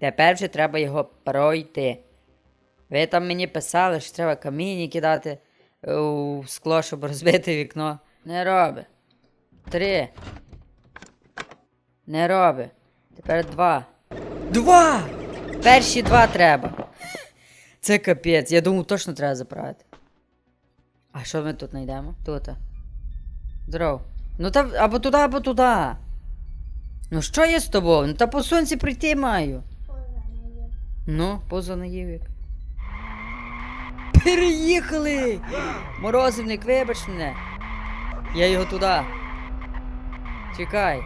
Тепер вже треба його пройти. Ви там мені писали, що треба каміння кидати е, у скло, щоб розбити вікно. Не роби. Три. Не роби. Тепер два. Два! Перші два треба. Це капець. Я думав, точно треба заправити. А що ми тут знайдемо? Тут. Здоров. Ну та або туди, або туди. Ну що є з тобою? Ну та по сонці прийти маю. Ну, поза наївик. Переїхали! Морозивник, вибач мене. Я його туди. Чекай.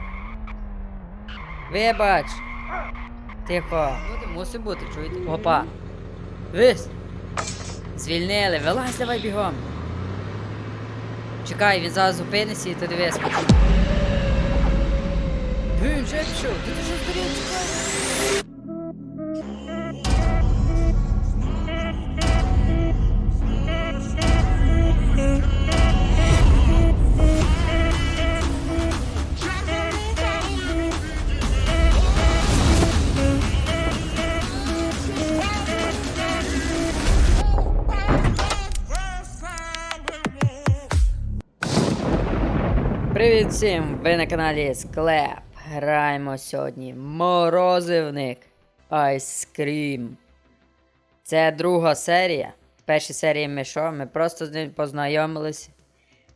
Вибач. Тихо. Мусить бути, чуєте? Опа. Вись. Звільнили, вилазь давай бігом. Чекай, він зараз зупиниться і туди вискочить. Він вже пішов, ти що чекай. Привіт всім! Ви на каналі Склеп. Граємо сьогодні Морозивник Ice Cream. Це друга серія. В першій серії ми що? Ми просто з ним познайомились.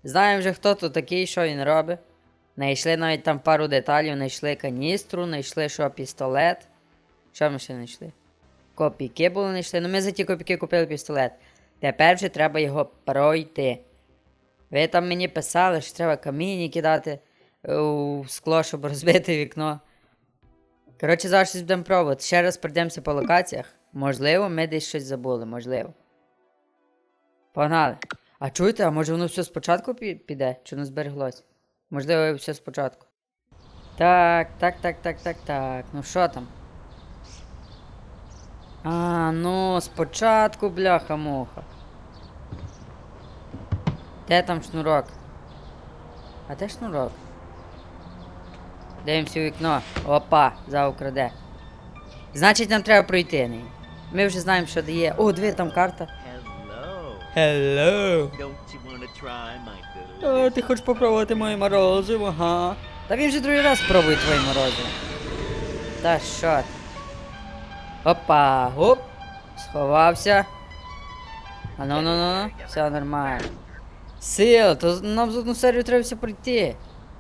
Знаємо вже, хто тут такий, що він робить. Знайшли навіть там пару деталей, знайшли каністру, знайшли що пістолет. Що ми ще знайшли? Копійки були знайшли. Ну ми за ті копійки купили пістолет. Тепер вже треба його пройти. Ви там мені писали, що треба каміння кидати е, у скло, щоб розбити вікно. Коротше, зараз щось будемо пробувати. Ще раз пройдемося по локаціях. Можливо, ми десь щось забули, можливо. Погнали. А чуєте, а може воно все спочатку піде? Чи воно збереглось? Можливо, все спочатку. Так, так, так, так, так, так. Ну що там? А, ну, спочатку, бляха-муха. Де там шнурок? А де шнурок? Дивимося у вікно. Опа, за украде. Значить, нам треба пройти неї. Ми вже знаємо, що де є. О, диви, там карта. Hello. Hello. Don't you wanna try my delicious? О, ти хочеш попробувати моє морозиво, га? Та він вже другий раз пробує твоє морозиво. Та що ти? Опа, оп. Сховався. А ну ну ну, все нормально. Сил, то нам за одну серію треба все пройти.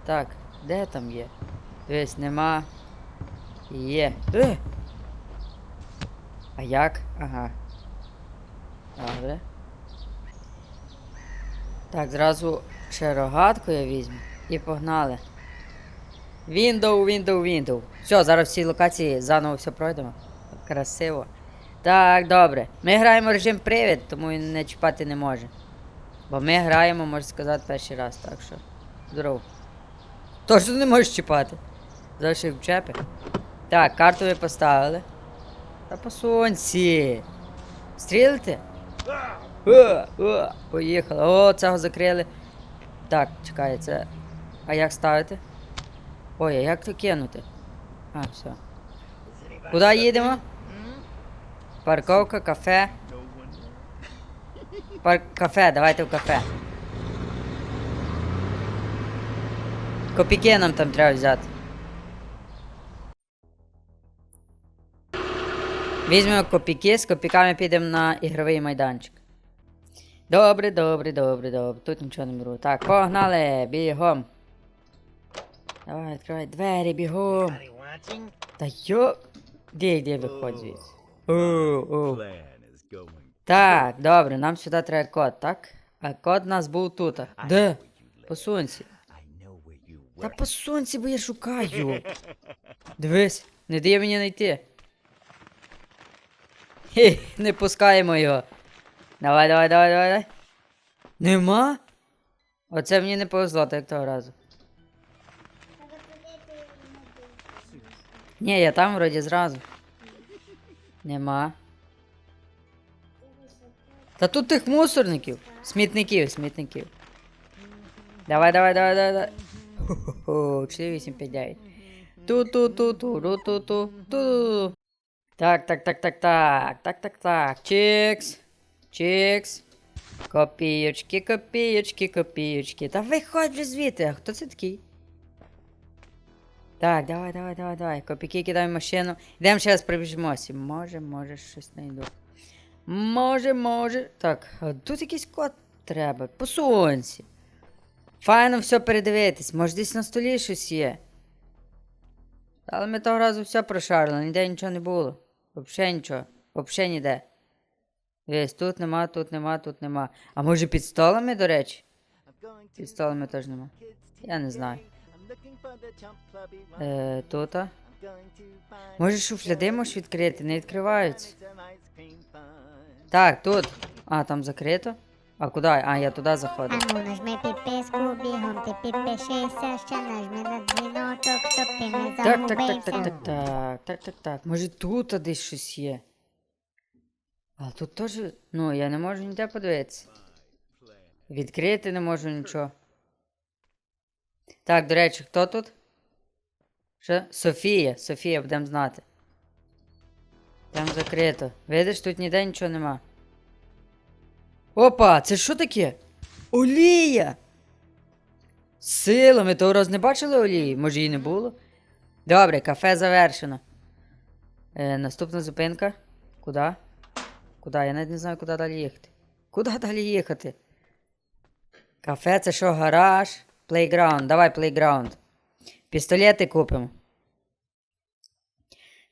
Так, де там є? Дивись, нема. Є. Е! А як? Ага. Добре. Так, зразу ще рогатку я візьму. І погнали. Window, window, window. Все, зараз всі локації заново все пройдемо. Красиво. Так, добре. Ми граємо режим привід, тому він не чіпати не може. Бо ми граємо, можна сказати, перший раз, так що. Здорово. Точно не можеш чіпати. Зараз ще вчепи. Так, карту ви поставили. Та по сонці. Стрілити? О, о, поїхали. О, цього закрили. Так, чекай, це. А як ставити? Ой, а як то кинути? А, все. Куди їдемо? Парковка, кафе. Пар... Кафе, давайте в кафе. Копійки нам там треба взяти. Візьмемо копійки, з копійками підемо на ігровий майданчик. Добре, добре, добре, добре. Тут нічого не беру. Так, погнали, бігом. Давай, відкривай двері, бігом. Та йо. Де, де виходь звідси? О, о. Так, добре, нам сюди треба код, так? А код у нас був тут. Де? По сонці. I know where you Та сонці, бо я шукаю. Дивись, не дає мені знайти. Хе, не пускаємо його. Давай, давай, давай, давай. давай. Нема? Оце мені не повезло, так того разу. Ні, я там вроді зразу. Нема. Та тут тих мусорників. Смітників, смітників. Давай, давай, давай, давай, давай. Хо-хо-хо, 4, 8, 5, 9. Ту-ту-ту-ту, ру-ту-ту, ту. Так, так, так, так, так, так, так, так. Чікс. Чікс. Копійочки, копійочки, копійочки. Та виходь вже звідти. А хто це такий? Так, давай, давай, давай, давай. Копійки кидаємо машину. Йдемо ще раз пробіжимося. Може, може, щось знайду. Може, може. Так, а тут якийсь код треба. Посунься. Файно все передивитись. Може десь на столі щось є. Але ми того разу все прошарили, ніде нічого не було. Взагалі нічого. Взагалі ніде. Весь тут нема, тут нема, тут нема. А може під столами, до речі? Під столами теж нема. Я не знаю. Е, тут. Може шуфляди можеш відкрити, не відкриваються. Так, тут. А, там закрито. А куди? А, я туди заходив. Ану, нажми підписку, бігом ти підпишися, ще нажми на дзвіночок, щоб ти не Так, так, так, так, так, так, так, так, так. Може тут десь щось є. А тут теж. Ну, я не можу ніде подивитися. Відкрити не можу нічого. Так, до речі, хто тут? Що? Софія. Софія, будемо знати. Там закрито. Видиш, тут ніде нічого нема. Опа, це що таке? Олія! Сила, ми того раз не бачили олії? Може її не було? Добре, кафе завершено. Е, наступна зупинка. Куди? Куди? Я навіть не знаю, куди далі їхати. Куди далі їхати? Кафе це що, гараж? Плейграунд. Давай плейграунд. Пістолети купимо.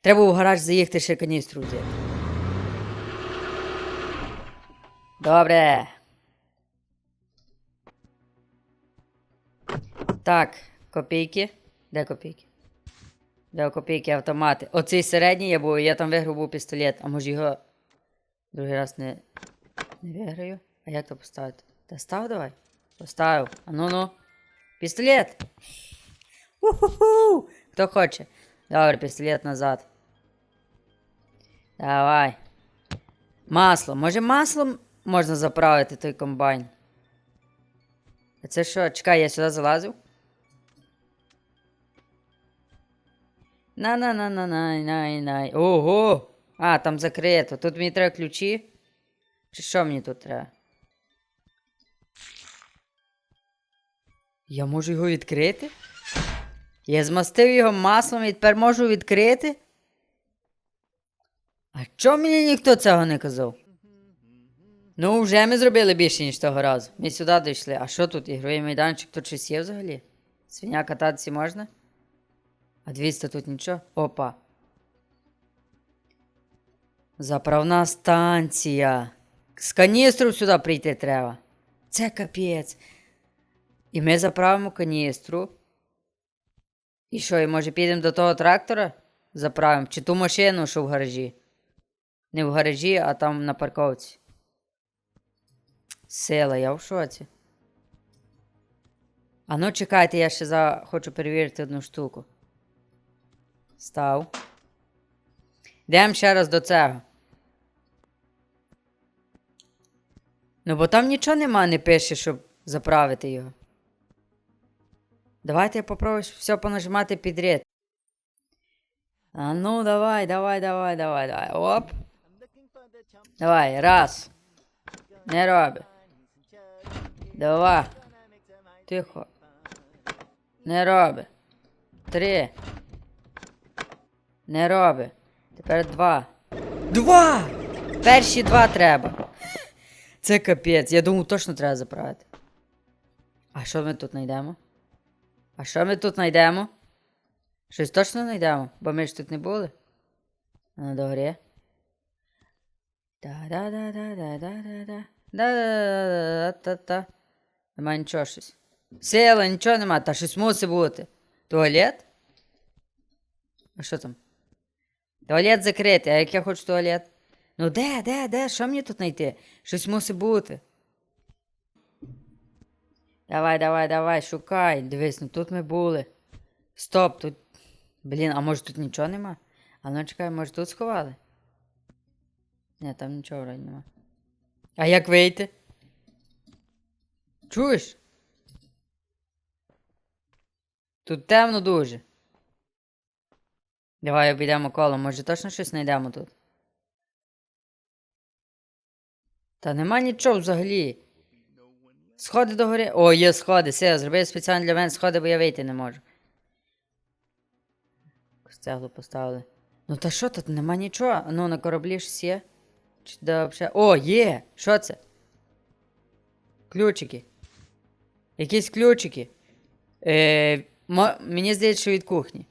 Треба в гараж заїхати ще каністру взяти. Добре. Так, копійки. Де копійки? Де копійки автомати. Оцей середній я був, я там виграв був пістолет, а може його другий раз не, не виграю. А як то поставити? Та став давай. Поставив. А ну ну. Пістолет! Уху! Хто хоче? Добре, пістолет назад. Давай. Масло. Може маслом можна заправити той комбайн? А це що? Чекай, я сюди залазив? на на на на най най най Ого! А, там закрито. Тут мені треба ключі? Чи що мені тут треба? Я можу його відкрити? Я змастив його маслом і тепер можу відкрити? А чому мені ніхто цього не казав? Ну, вже ми зробили більше, ніж того разу. Ми сюди дійшли. А що тут? Ігровий майданчик тут щось є взагалі? Свиня кататися можна? А 200 тут нічого? Опа. Заправна станція. З каністру сюди прийти треба. Це капець. І ми заправимо каністру. І що, і може підемо до того трактора? Заправимо. Чи ту машину, що в гаражі? Не в гаражі, а там на парковці. Сила, я в шоці. А ну чекайте, я ще за... хочу перевірити одну штуку. Став. Йдемо ще раз до цього. Ну, бо там нічого нема, не пише, щоб заправити його. Давайте я попробую все понажимати підряд. А ну, давай, давай, давай, давай, давай. Оп. Давай, раз. Не роби. Два. Тихо. Не роби. Три. Не роби. Тепер два. Два! Перші два треба. Це капець. Я думаю, точно треба заправити. А що ми тут знайдемо? А що ми тут знайдемо? Щось точно знайдемо, бо ми ж тут не були. Ну, добре. Да-да-да-да-да-да-да-да. Да-да-да-да-да-да-да. Нема нічого щось. Сила, нічого нема, та щось мусить бути. Туалет? А що там? Туалет закритий, а як я хочу туалет? Ну де, де, де? Що мені тут знайти? Щось мусить бути. Давай, давай, давай, шукай. Дивись, ну тут ми були. Стоп, тут. Блін, а може тут нічого нема? А ну чекай, може тут сховали? Ні, там нічого вроді нема. А як вийти? Чуєш? Тут темно дуже. Давай обійдемо коло, може точно щось знайдемо тут. Та нема нічого взагалі. Сходи до гори. О, є сходи. Все, зробив спеціально для мене сходи, бо я вийти не можу. Якусь Цеглу поставили. Ну та що тут? Нема нічого. Ну на кораблі ж є. Чи взагалі- О, є! Що це? Ключики. Якісь ключики. Е, мені здається, що від кухні.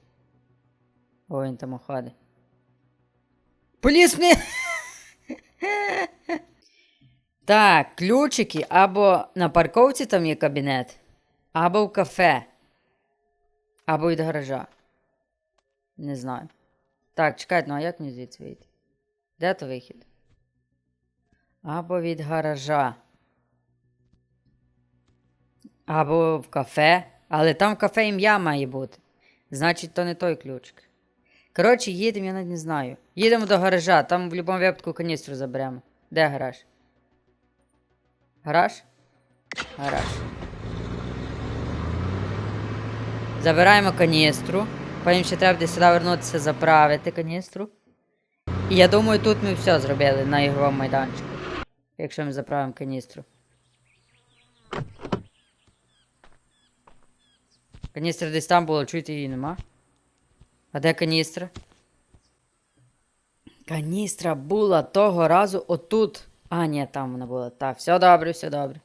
О, він там уходить. Поліз мені! Так, ключики або на парковці там є кабінет, або в кафе, або від гаража. Не знаю. Так, чекайте, ну а як мені звідси вийти? Де то вихід? Або від гаража. Або в кафе. Але там в кафе ім'я має бути. Значить, то не той ключик. Коротше, їдемо, я навіть не знаю. Їдемо до гаража, там в будь-якому випадку каністру заберемо. Де гараж? Гараж? Гараж. Забираємо каністру. Потім ще треба десь сюди вернутися, заправити каністру. І я думаю, тут ми все зробили на ігровому майданчику. Якщо ми заправимо каністру. Каністра десь там було, чуєте, її нема. А де каністра? Каністра була того разу отут. А, ні, там вона була. Так, все добре, все добре.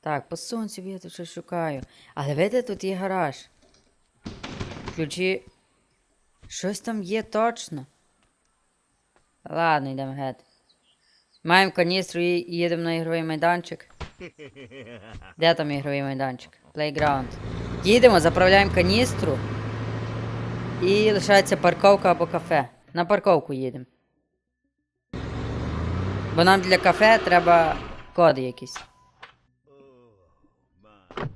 Так, по сонцю я тут щось шукаю. Але видите, тут є гараж. Ключі. Щось там є точно. Ладно, йдемо геть. Маємо каністру і їдемо на ігровий майданчик. Де там ігровий майданчик? Playground. Їдемо, заправляємо каністру. І лишається парковка або кафе. На парковку їдемо. Бо нам для кафе треба коди якісь. Going.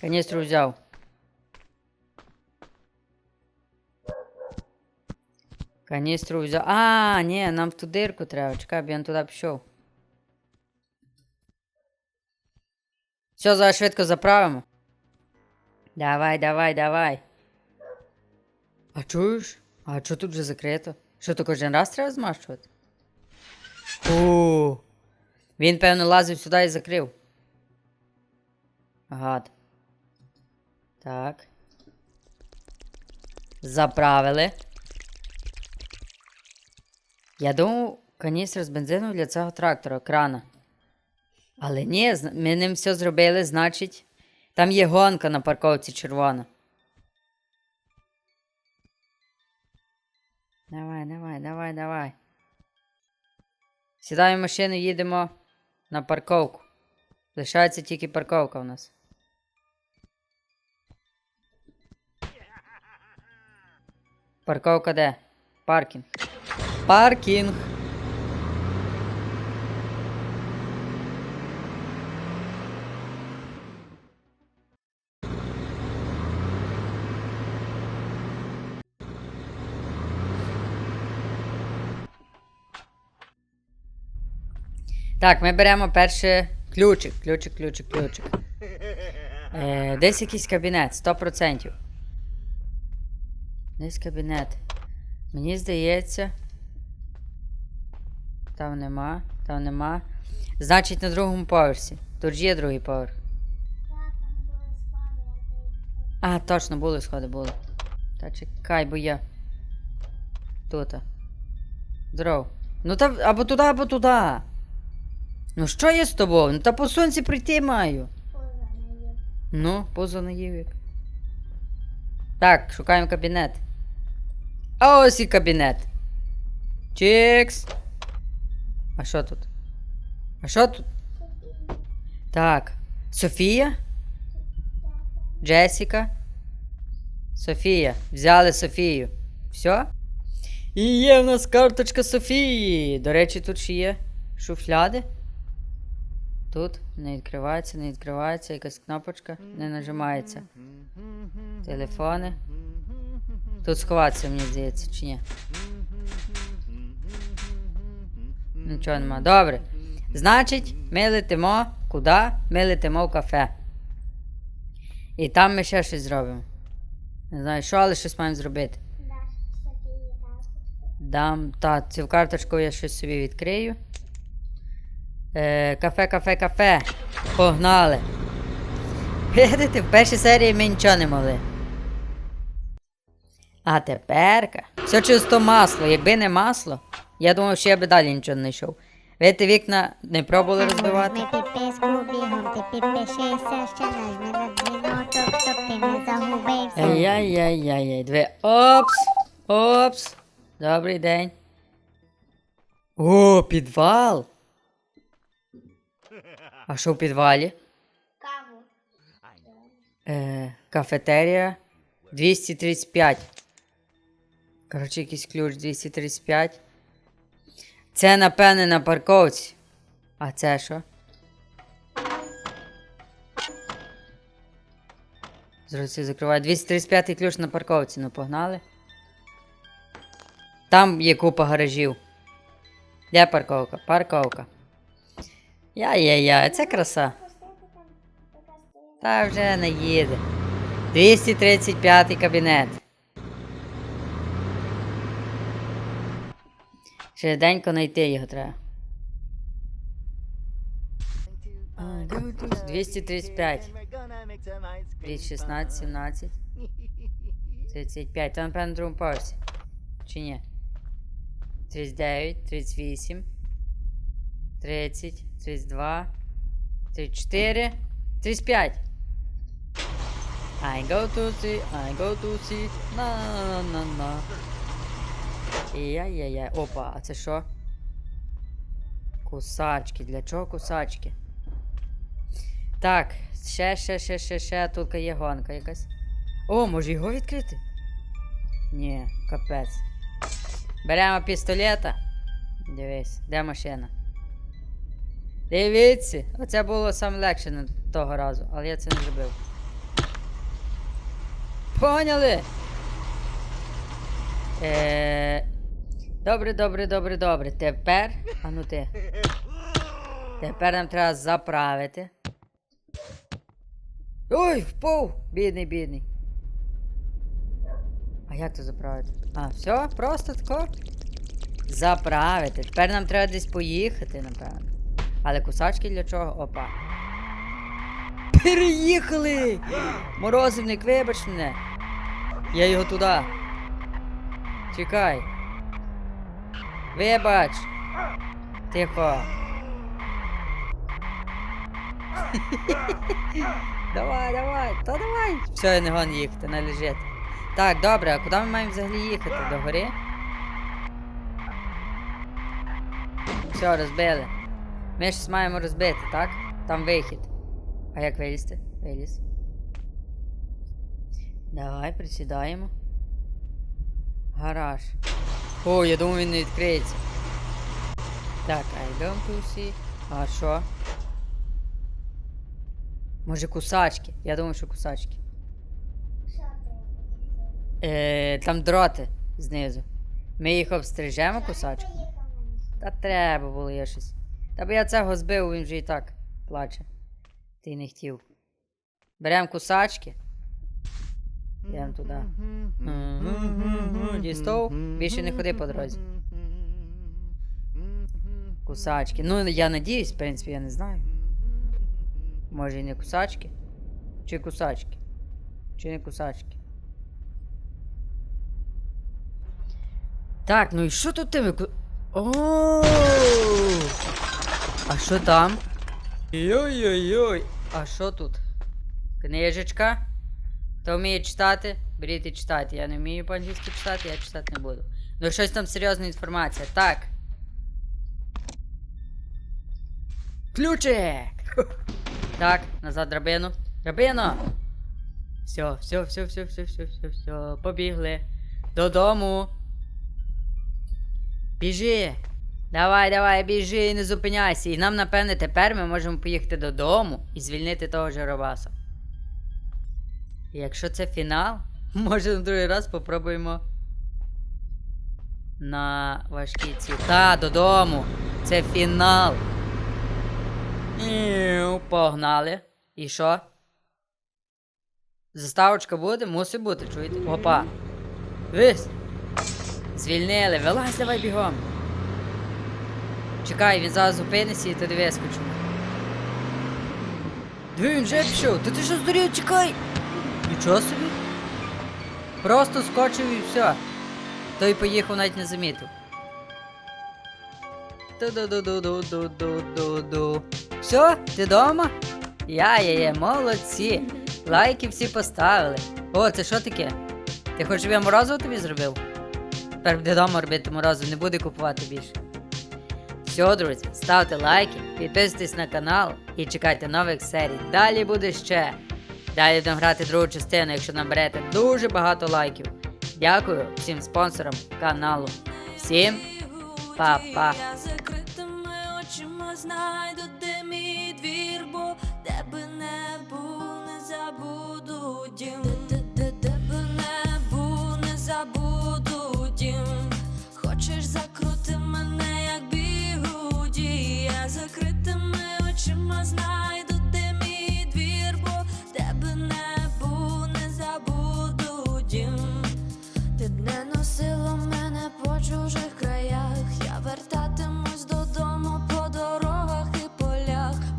Каністру взяв. Каністру взяв. А, ні, нам в ту дирку треба. Чекай, бо я туди пішов. Все, зараз швидко заправимо. Давай, давай, давай. А чуєш? А що тут вже закрито? Що то кожен раз треба змащувати? О, він, певно, лазив сюди і закрив. Гад. Так. Заправили. Я думав, каністра з бензину для цього трактора, крана. Але ні, ми ним все зробили, значить, там є гонка на парковці червона. Давай, давай, давай, давай. Сідаємо в машину, їдемо на парковку. Лишається тільки парковка в нас. Парковка де? Паркінг. Паркінг. Так, ми беремо перше ключик, ключик, ключик, ключик. Е, десь якийсь кабінет, 100%. Десь кабінет. Мені здається. Там нема, там нема. Значить, на другому поверсі. Тут ж є другий поверх. А, точно, були сходи, були. Та чекай, бо я. Тут. Здоров. Ну та або туди, або туди. Ну що я з тобою? Ну та по сонці прийти маю. Ну, поза наїв як. Так, шукаємо кабінет. А ось і кабінет. Чікс. А що тут? А що тут? Так. Софія? Джесіка? Софія. Взяли Софію. Все? І є в нас карточка Софії. До речі, тут ще є шуфляди. Тут не відкривається, не відкривається, якась кнопочка не нажимається. Телефони. Тут сховатися, мені здається, чи ні? Нічого нема. Добре. Значить, ми летимо куди? Ми летимо в кафе. І там ми ще щось зробимо. Не знаю, що, але щось маємо зробити. Дам. Та, цю карточку я щось собі відкрию. Е, кафе, кафе, кафе. Погнали. Видите, в першій серії ми нічого не могли. А теперка. Все через то масло. Якби не масло, я думав, що я би далі нічого не знайшов. Видите, вікна не пробували розбивати. Нажми підписку бігом, ти підпишися, ще нажми на дзвіночок, щоб ти не загубився. Ай-яй-яй-яй. Дві. Опс! Опс! Добрий день. О, підвал. А що в підвалі? Каву. Е, кафетерія 235. Коротше, якийсь ключ 235. Це, напевне, на парковці. А це що? Зразу закриваю. 235 ключ на парковці, ну погнали. Там є купа гаражів. Де парковка? Парковка. Я-я-я, це краса. Та вже не їде. 235 кабінет. Швиденько знайти його треба. 235. 216, 17. 35. Там, напевно, на другому поверсі. Чи ні? 39, 38. 30, 32. 34. 35. I go to see, I go to see, на на на на Яй-яй-яй. Опа, а це що? Кусачки. Для чого кусачки? Так, ще, ще, ще, ще, ще. Тут є гонка якась. О, може його відкрити? Ні, капець. Беремо пістолета. Дивись, де машина? Дивіться, оце було саме легше того разу, але я це не зробив. Поняли? Е... Добре, добре, добре, добре. Тепер. А ну ти. Тепер нам треба заправити. Ой, впав! Бідний, бідний. А як то заправити? А, все, просто тако. Заправити. Тепер нам треба десь поїхати, напевно. Але кусачки для чого? Опа. Переїхали! Морозивник, вибач мене. Я його туди. Чекай. Вибач. Тихо. давай, давай, та давай. Все, я не гон їхати, не лежить. Так, добре, а куди ми маємо взагалі їхати? До гори? Все, розбили. Ми щось маємо розбити, так? Там вихід. А як вилізти? Виліз. Давай, присідаємо. Гараж. О, я думаю, він не відкриється. Так, I don't to see. А що? Може кусачки? Я думаю, що кусачки. Е, там дроти знизу. Ми їх обстрижемо кусачками? Та треба було я щось. Та бо я цього збив, він вже і так плаче. Ти не хотів. Беремо кусачки. Йдемо туди. Дістов, більше не ходи по дорозі. Кусачки. Ну, я надіюсь, в принципі, я не знаю. Може і не кусачки? Чи кусачки? Чи не кусачки? Так, ну і що тут тими ку... О! А що там? Йой-йой-йой. А що тут? Книжечка. Хто вміє читати? Беріть і читайте. Я не вмію по-англійськи читати, я читати не буду. Ну щось там серйозна інформація. Так. Ключик! Так, назад драбину. Драбину! Все, все, все, все, все, все, все, все. Побігли. Додому. Біжи. Давай, давай, біжи, не зупиняйся. І нам, напевне, тепер ми можемо поїхати додому і звільнити того Жаробаса. І якщо це фінал, може на другий раз попробуємо. На важкій ці. Та, додому. Це фінал. Іу, Погнали. І що? Заставочка буде, мусить бути, чуєте? Опа. Вись. Звільнили, вилазь давай бігом. Чекай, він зараз зупиниться і туди вискочимо. Диви, він вже пішов. Та ти що здурів, чекай! Нічого собі. Просто скочив і все. Той поїхав навіть не замітив. Ду-ду-ду-ду-ду-ду-ду-ду. Все, ти дома? Я, я, я, молодці. Лайки всі поставили. О, це що таке? Ти щоб я морозиво тобі зробив? Тепер вдома робити морозиво, не буде купувати більше. Все, друзі, ставте лайки, підписуйтесь на канал і чекайте нових серій. Далі буде ще. Далі будемо грати другу частину, якщо наберете дуже багато лайків. Дякую всім спонсорам каналу. Всім па-па.